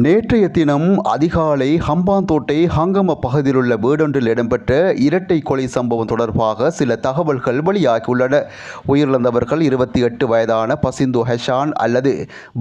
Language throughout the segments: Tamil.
நேற்றைய தினம் அதிகாலை ஹம்பாந்தோட்டை ஹங்கம பகுதியிலுள்ள வீடொன்றில் இடம்பெற்ற இரட்டை கொலை சம்பவம் தொடர்பாக சில தகவல்கள் வெளியாகியுள்ளன. உயிரிழந்தவர்கள் இருபத்தி எட்டு வயதான பசிந்து ஹெஷான் அல்லது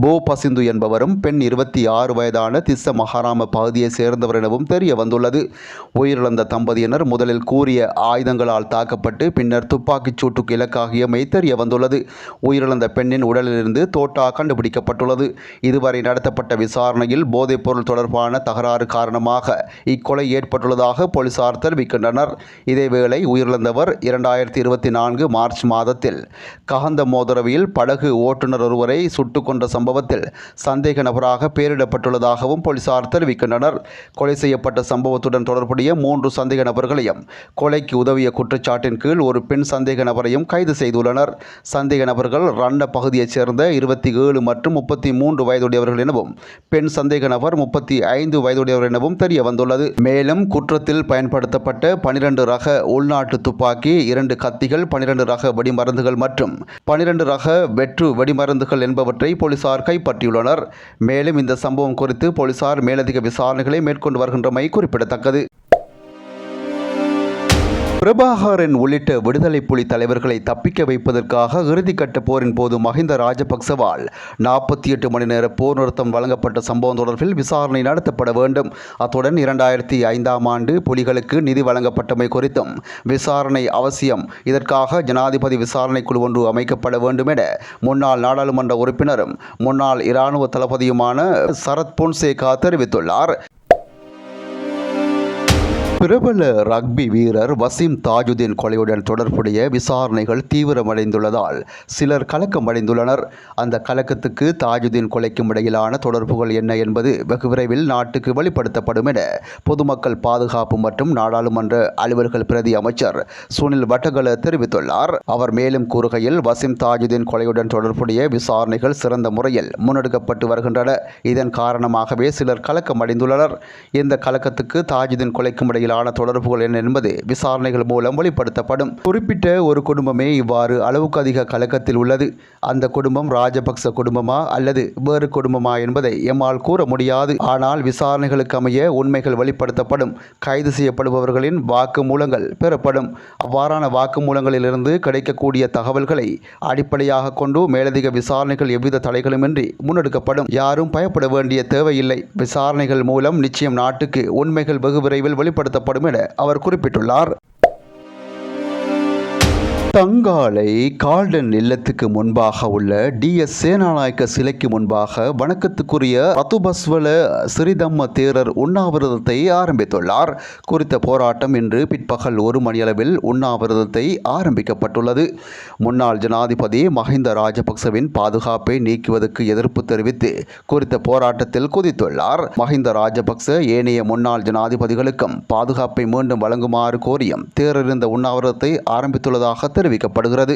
போ பசிந்து என்பவரும் பெண் இருபத்தி ஆறு வயதான திஸ்ஸ மகாராம பகுதியைச் சேர்ந்தவர் எனவும் தெரிய வந்துள்ளது உயிரிழந்த தம்பதியினர் முதலில் கூறிய ஆயுதங்களால் தாக்கப்பட்டு பின்னர் துப்பாக்கிச் சூட்டுக்கு இலக்காகியமை தெரிய வந்துள்ளது உயிரிழந்த பெண்ணின் உடலிலிருந்து தோட்டா கண்டுபிடிக்கப்பட்டுள்ளது. இதுவரை நடத்தப்பட்ட விசாரணையில் போதைப்பொருள் தொடர்பான தகராறு காரணமாக இக்கொலை ஏற்பட்டுள்ளதாக போலீசார் தெரிவிக்கின்றனர். இதேவேளை உயிரிழந்தவர் இரண்டாயிரத்தி இருபத்தி நான்கு மார்ச் மாதத்தில் ககந்த மோதரவியில் படகு ஓட்டுநர் ஒருவரை சுட்டுக் கொண்ட சம்பவத்தில் சந்தேக நபராக பெயரிடப்பட்டுள்ளதாகவும் போலீசார் தெரிவிக்கின்றனர். கொலை செய்யப்பட்ட சம்பவத்துடன் தொடர்புடைய மூன்று சந்தேக நபர்களையும் கொலைக்கு உதவிய குற்றச்சாட்டின் கீழ் ஒரு பெண் சந்தேக நபரையும் கைது செய்துள்ளனர். சந்தேக நபர்கள் ரண்ட பகுதியைச் சேர்ந்த இருபத்தி ஏழு மற்றும் முப்பத்தி மூன்று வயதுடையவர்கள் எனவும் பெண் சந்தேக நபர் முப்பத்தி ஐந்து வயதுடையவர் எனவும் தெரிய வந்துள்ளது மேலும் குற்றத்தில் பயன்படுத்தப்பட்ட பனிரெண்டு ரக உள்நாட்டு துப்பாக்கி இரண்டு கத்திகள் பனிரெண்டு ரக வெடிமருந்துகள் மற்றும் பனிரெண்டு ரக வெற்று வெடிமருந்துகள் என்பவற்றை போலீசார் கைப்பற்றியுள்ளனர். மேலும் இந்த சம்பவம் குறித்து போலீசார் மேலதிக விசாரணைகளை மேற்கொண்டு வருகின்றமை குறிப்பிடத்தக்கது. பிரபாகரன் உள்ளிட்ட விடுதலை புலி தலைவர்களை தப்பிக்க வைப்பதற்காக இறுதிக்கட்ட போரின் போது மஹிந்த ராஜபக்சவால் நாற்பத்தி எட்டு மணி நேர போர் நிறுத்தம் வழங்கப்பட்ட சம்பவம் தொடர்பில் விசாரணை நடத்தப்பட வேண்டும். அத்துடன் இரண்டாயிரத்தி ஐந்தாம் ஆண்டு புலிகளுக்கு நிதி வழங்கப்பட்டமை குறித்தும் விசாரணை அவசியம். இதற்காக ஜனாதிபதி விசாரணை குழு ஒன்று அமைக்கப்பட வேண்டும் என முன்னாள் நாடாளுமன்ற உறுப்பினரும் முன்னாள் இராணுவ தளபதியுமான சரத் பொன்சேகா தெரிவித்துள்ளார். பிரபல ரக்பி வீரர் வசீம் தாஜுதீன் கொலையுடன் தொடர்புடைய விசாரணைகள் தீவிரமடைந்துள்ளதால் சிலர் கலக்கமடைந்துள்ளனர். அந்த கலக்கத்துக்கு தாஜுதீன் கொலைக்கும் இடையிலான தொடர்புகள் என்ன என்பது வெகு விரைவில் நாட்டுக்கு வெளிப்படுத்தப்படும் என பொதுமக்கள் பாதுகாப்பு மற்றும் நாடாளுமன்ற அலுவல்கள் பிரதி அமைச்சர் சுனில் வட்டகல தெரிவித்துள்ளார். அவர் மேலும் கூறுகையில் வசீம் தாஜுதீன் கொலையுடன் தொடர்புடைய விசாரணைகள் சிறந்த முறையில் முன்னெடுக்கப்பட்டு வருகின்றன. இதன் காரணமாகவே சிலர் கலக்கமடைந்துள்ளனர். இந்த கலக்கத்துக்கு தாஜுதீன் கொலைக்கும் இடையில் இடையிலான தொடர்புகள் என்ன என்பது விசாரணைகள் மூலம் வெளிப்படுத்தப்படும். குறிப்பிட்ட ஒரு குடும்பமே இவ்வாறு அளவுக்கு அதிக கலக்கத்தில் உள்ளது. அந்த குடும்பம் ராஜபக்ச குடும்பமா அல்லது வேறு குடும்பமா என்பதை எம்மால் கூற முடியாது. ஆனால் விசாரணைகளுக்கு அமைய உண்மைகள் வெளிப்படுத்தப்படும். கைது செய்யப்படுபவர்களின் வாக்குமூலங்கள் பெறப்படும். அவ்வாறான வாக்குமூலங்களிலிருந்து கிடைக்கக்கூடிய தகவல்களை அடிப்படையாக கொண்டு மேலதிக விசாரணைகள் எவ்வித தடைகளுமின்றி முன்னெடுக்கப்படும். யாரும் பயப்பட வேண்டிய தேவையில்லை. விசாரணைகள் மூலம் நிச்சயம் நாட்டுக்கு உண்மைகள் வெகு விரைவில் வெளிப்படுத்த நடத்தப்படும் என அவர் குறிப்பிட்டுள்ளார். தங்காலை கால்டன் இல்லத்துக்கு முன்பாக உள்ள டிஎஸ் சேனாநாயக்க சிலைக்கு முன்பாக வணக்கத்துக்குரிய ரத்துபஸ்வல சிறிதம்ம தேரர் உண்ணாவிரதத்தை ஆரம்பித்துள்ளார். குறித்த போராட்டம் இன்று பிற்பகல் ஒரு மணியளவில் உண்ணாவிரதத்தை ஆரம்பிக்கப்பட்டுள்ளது. முன்னாள் ஜனாதிபதி மஹிந்த ராஜபக்சவின் பாதுகாப்பை நீக்குவதற்கு எதிர்ப்பு தெரிவித்து குறித்த போராட்டத்தில் குதித்துள்ளார். மஹிந்த ராஜபக்ச ஏனைய முன்னாள் ஜனாதிபதிகளுக்கும் பாதுகாப்பை மீண்டும் வழங்குமாறு கோரியும் தேரர் உண்ணாவிரதத்தை ஆரம்பித்துள்ளதாக தெரிவிக்கப்படுகிறது.